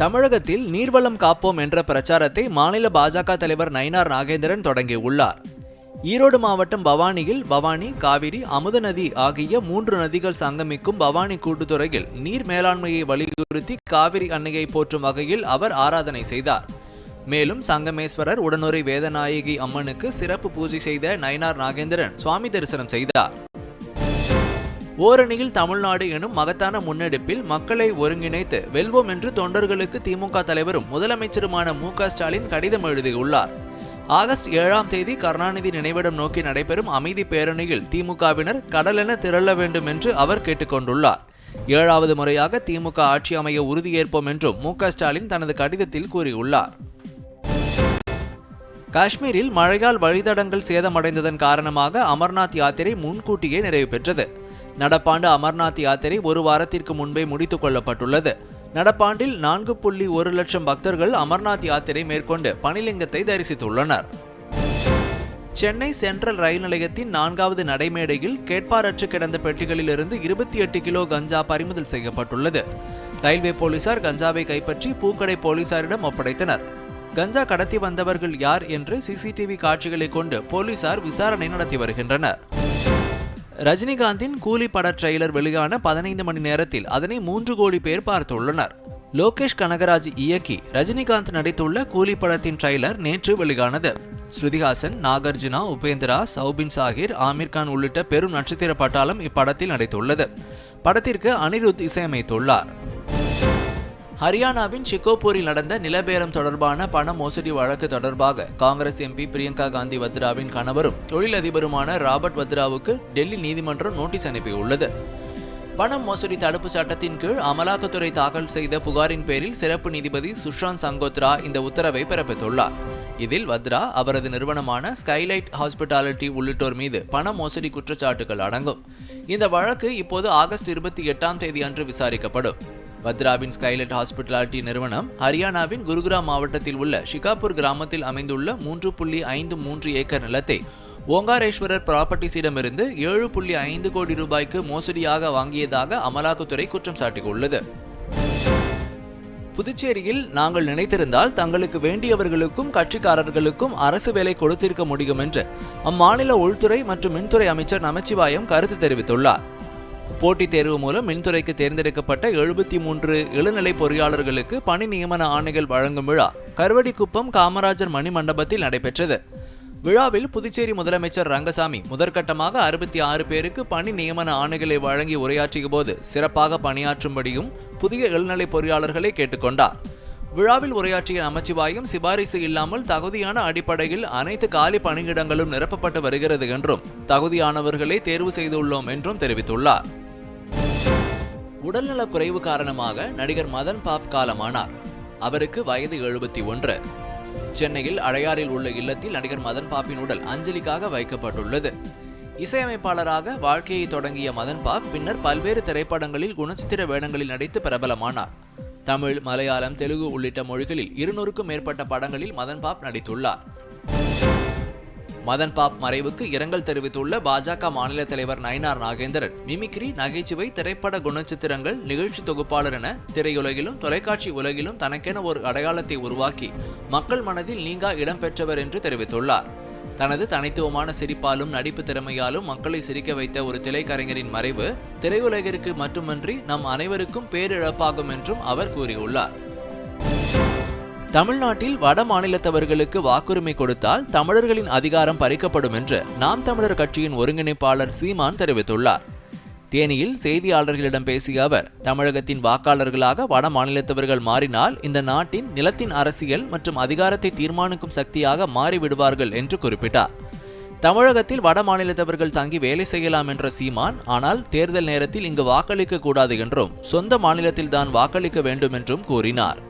தமிழகத்தில் நீர்வளம் காப்போம் என்ற பிரச்சாரத்தை மாநில பாஜக தலைவர் நயினார் நாகேந்திரன் தொடங்கியுள்ளார் ஈரோடு மாவட்டம் பவானியில் பவானி காவிரி அமுத நதி ஆகிய மூன்று நதிகள் சங்கமிக்கும் பவானி கூட்டுத்துறையில் நீர் மேலாண்மையை வலியுறுத்தி காவிரி அன்னையை போற்றும் வகையில் அவர் ஆராதனை செய்தார். மேலும் சங்கமேஸ்வரர் உடனுரை வேதநாயகி அம்மனுக்கு சிறப்பு பூஜை செய்த நயினார் நாகேந்திரன் சுவாமி தரிசனம் செய்தார். ஓரணியில் தமிழ்நாடு எனும் மகத்தான முன்னெடுப்பில் மக்களை ஒருங்கிணைத்து வெல்வோம் என்று தொண்டர்களுக்கு திமுக தலைவரும் முதலமைச்சருமான மு க ஸ்டாலின் கடிதம் எழுதியுள்ளார். ஆகஸ்ட் ஏழாம் தேதி கருணாநிதி நினைவிடம் நோக்கி நடைபெறும் அமைதி பேரணியில் திமுகவினர் கடலென திரள வேண்டும் என்று அவர் கேட்டுக்கொண்டுள்ளார். ஏழாவது முறையாக திமுக ஆட்சி அமைய உறுதியேற்போம் என்றும் மு ஸ்டாலின் தனது கடிதத்தில் கூறியுள்ளார். காஷ்மீரில் மழையால் வழித்தடங்கள் சேதமடைந்ததன் காரணமாக அமர்நாத் யாத்திரை முன்கூட்டியே நிறைவு பெற்றது. நடப்பாண்டு அமர்நாத் யாத்திரை ஒரு வாரத்திற்கு முன்பே முடித்துக் கொள்ளப்பட்டுள்ளது. நடப்பாண்டில் நான்கு புள்ளி ஒரு லட்சம் பக்தர்கள் அமர்நாத் யாத்திரை மேற்கொண்டு பனிலிங்கத்தை தரிசித்துள்ளனர். சென்னை சென்ட்ரல் ரயில் நிலையத்தின் நான்காவது நடைமேடையில் கேட்பாரற்று கிடந்த பெட்டிகளிலிருந்து இருபத்தி எட்டு கிலோ கஞ்சா பறிமுதல் செய்யப்பட்டுள்ளது. ரயில்வே போலீசார் கஞ்சாவை கைப்பற்றி பூக்கடை போலீசாரிடம் ஒப்படைத்தனர். கஞ்சா கடத்தி வந்தவர்கள் யார் என்று சிசிடிவி காட்சிகளை கொண்டு போலீசார் விசாரணை நடத்தி வருகின்றனர். ரஜினிகாந்தின் கூலி பட ட்ரெய்லர் வெளியான பதினைந்து மணி நேரத்தில் அதனை மூன்று கோடி பேர் பார்த்துள்ளனர். லோகேஷ் கனகராஜ் இயக்கி ரஜினிகாந்த் நடித்துள்ள கூலி படத்தின் ட்ரெய்லர் நேற்று வெளியானது. ஸ்ருதிஹாசன் நாகார்ஜுனா உபேந்திரா சௌபின் சாகிர் ஆமீர் கான் உள்ளிட்ட பெரும் நட்சத்திர பட்டாளம் இப்படத்தில் நடித்துள்ளது. படத்திற்கு அனிருத் இசையமைத்துள்ளார். ஹரியானாவின் ஷிகோபூரில் நடந்த நிலபேரம் தொடர்பான பண மோசடி வழக்கு தொடர்பாக காங்கிரஸ் எம்பி பிரியங்கா காந்தி வத்ராவின் கணவரும் தொழிலதிபருமான ராபர்ட் வத்ராவுக்கு டெல்லி நீதிமன்றம் நோட்டீஸ் அனுப்பியுள்ளது. பண மோசடி தடுப்பு சட்டத்தின் கீழ் அமலாக்கத்துறை தாக்கல் செய்த புகாரின் பேரில் சிறப்பு நீதிபதி சுஷாந்த் சங்கோத்ரா இந்த உத்தரவை பிறப்பித்துள்ளார். இதில் வத்ரா அவரது நிறுவனமான ஸ்கைலைட் ஹாஸ்பிட்டாலிட்டி உள்ளிட்டோர் மீது பண மோசடி குற்றச்சாட்டுகள் அடங்கும். இந்த வழக்கு இப்போது ஆகஸ்ட் இருபத்தி எட்டாம் தேதி அன்று விசாரிக்கப்படும். பத்ராவின் ஸ்கைலைட் ஹாஸ்பிட்டாலிட்டி நிறுவனம் ஹரியானாவின் குருகிராம் மாவட்டத்தில் உள்ள ஷிகாபூர் கிராமத்தில் அமைந்துள்ள மூன்று புள்ளி ஐந்து மூன்று ஏக்கர் நிலத்தை ஓங்காரேஸ்வரர் ப்ராப்பர்ட்டிஸிடமிருந்து ஏழு புள்ளி ஐந்து கோடி ரூபாய்க்கு மோசடியாக வாங்கியதாக அமலாக்கத்துறை குற்றம் சாட்டியுள்ளது. புதுச்சேரியில் நாங்கள் நினைத்திருந்தால் தங்களுக்கு வேண்டியவர்களுக்கும் கட்சிக்காரர்களுக்கும் அரசு வேலை கொடுத்திருக்க முடியும் என்று அம்மாநில உள்துறை மற்றும் மின்துறை அமைச்சர் நமச்சிவாயம் கருத்து தெரிவித்துள்ளார். போட்டித் தேர்வு மூலம் மின்துறைக்கு தேர்ந்தெடுக்கப்பட்ட எழுபத்தி மூன்று இளநிலை பொறியாளர்களுக்கு பணி நியமன ஆணைகள் வழங்கும் விழா கருவடிக்குப்பம் காமராஜர் மணி மண்டபத்தில் நடைபெற்றது. விழாவில் புதுச்சேரி முதலமைச்சர் ரங்கசாமி முதற்கட்டமாக அறுபத்தி ஆறு பேருக்கு பணி நியமன ஆணைகளை வழங்கி உரையாற்றிய போது சிறப்பாக பணியாற்றும்படியும் புதிய இளநிலை பொறியாளர்களை கேட்டுக்கொண்டார். விழாவில் உரையாற்றிய நமச்சிவாயம் சிபாரிசு இல்லாமல் தகுதியான அடிப்படையில் அனைத்து காலி பணியிடங்களும் நிரப்பப்பட்டு வருகிறது என்றும் தகுதியானவர்களை தேர்வு செய்துள்ளோம் என்றும் தெரிவித்துள்ளார். உடல்நலக் குறைவு காரணமாக நடிகர் மதன் பாப் காலமானார். அவருக்கு வயது எழுபத்தி ஒன்று. சென்னையில் அடையாறில் உள்ள இல்லத்தில் நடிகர் மதன் பாப்பின் உடல் அஞ்சலிக்காக வைக்கப்பட்டுள்ளது. இசையமைப்பாளராக வாழ்க்கையை தொடங்கிய மதன் பாப் பின்னர் பல்வேறு திரைப்படங்களில் குணச்சித்திர வேடங்களில் நடித்து பிரபலமானார். தமிழ் மலையாளம் தெலுங்கு உள்ளிட்ட மொழிகளில் இருநூறுக்கும் மேற்பட்ட படங்களில் மதன் பாப் நடித்துள்ளார். மதன் பாப் மறைவுக்கு இரங்கல் தெரிவித்துள்ள பாஜக மாநில தலைவர் நயினார் நாகேந்திரன். மிமிக்ரி நகைச்சுவை திரைப்பட குணச்சித்திரங்கள் நிகழ்ச்சி தொகுப்பாளர் என திரையுலகிலும் தொலைக்காட்சி உலகிலும் தனக்கென ஒரு அடையாளத்தை உருவாக்கி மக்கள் மனதில் நீங்கா இடம்பெற்றவர் என்று தெரிவித்துள்ளார். தனது தனித்துவமான சிரிப்பாலும் நடிப்பு திறமையாலும் மக்களை சிரிக்க வைத்த ஒரு திரைக்கலைஞரின் மறைவு திரையுலகிற்கு மட்டுமன்றி நம் அனைவருக்கும் பேரிழப்பாகும் என்றும் அவர் கூறியுள்ளார். தமிழ்நாட்டில் வட மாநிலத்தவர்களுக்கு வாக்குரிமை கொடுத்தால் தமிழர்களின் அதிகாரம் பறிக்கப்படும் என்று நாம் தமிழர் கட்சியின் ஒருங்கிணைப்பாளர் சீமான் தெரிவித்துள்ளார். தேனியில் செய்தியாளர்களிடம் பேசிய அவர் தமிழகத்தின் வாக்காளர்களாக வட மாநிலத்தவர்கள் மாறினால் இந்த நாட்டின் நிலத்தின் அரசியல் மற்றும் அதிகாரத்தை தீர்மானிக்கும் சக்தியாக மாறிவிடுவார்கள் என்று குறிப்பிட்டார். தமிழகத்தில் வட மாநிலத்தவர்கள் தங்கி வேலை செய்யலாம் என்ற சீமான் ஆனால் தேர்தல் நேரத்தில் இங்கு வாக்களிக்க கூடாது என்றும் சொந்த மாநிலத்தில் தான் வாக்களிக்க வேண்டும் என்றும் கூறினார்.